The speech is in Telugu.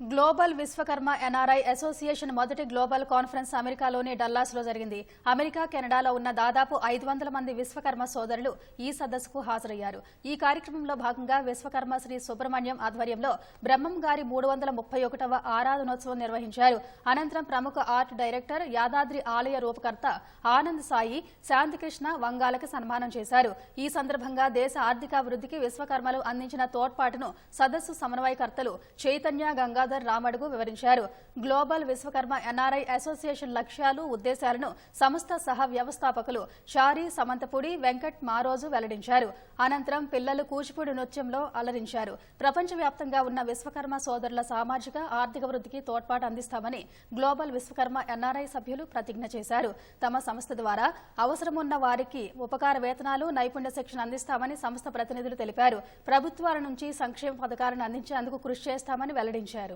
గ్లోబల్ విశ్వకర్మ ఎన్ఆర్ఐ అసోసియేషన్ మొదటి గ్లోబల్ కాన్ఫరెన్స్ అమెరికాలోని డల్లాస్లో జరిగింది. అమెరికా కెనడాలో ఉన్న దాదాపు ఐదు వందల మంది విశ్వకర్మ సోదరులు ఈ సదస్సుకు హాజరయ్యారు. ఈ కార్యక్రమంలో భాగంగా విశ్వకర్మ శ్రీ సుబ్రహ్మణ్యం ఆధ్వర్యంలో బ్రహ్మం గారి మూడు వందల ముప్పై ఒకటవ ఆరాధనోత్సవం నిర్వహించారు. అనంతరం ప్రముఖ ఆర్ట్ డైరెక్టర్ యాదాద్రి ఆలయ రూపకర్త ఆనంద్ సాయి శాంతికృష్ణ వంగాలకు సన్మానం చేశారు. ఈ సందర్భంగా దేశ ఆర్థికాభివృద్ధికి విశ్వకర్మలు అందించిన తోడ్పాటును సదస్సు సమన్వయకర్తలు చైతన్య గంగాధర్ రామడుగు వివరించారు. గ్లోబల్ విశ్వకర్మ ఎన్ఆర్ఐ అసోసియేషన్ లక్ష్యాలు ఉద్దేశాలను సంస్థ సహ వ్యవస్థాపకులు షారీ సమంతపూడి వెంకట్ మారోజు వెల్లడించారు. అనంతరం పిల్లలు కూచిపూడి నృత్యంలో అలరించారు. ప్రపంచవ్యాప్తంగా ఉన్న విశ్వకర్మ సోదరుల సామాజిక ఆర్థిక వృద్ధికి తోడ్పాటు అందిస్తామని గ్లోబల్ విశ్వకర్మ ఎన్ఆర్ఐ సభ్యులు ప్రతిజ్ఞ చేశారు. తమ సంస్థ ద్వారా అవసరమున్న వారికి ఉపకార వేతనాలు నైపుణ్య శిక్షణ అందిస్తామని సంస్థ ప్రతినిధులు తెలిపారు. ప్రభుత్వాల నుంచి సంక్షేమ పథకాలను అందించేందుకు కృషి చేస్తామని వెల్లడించారు.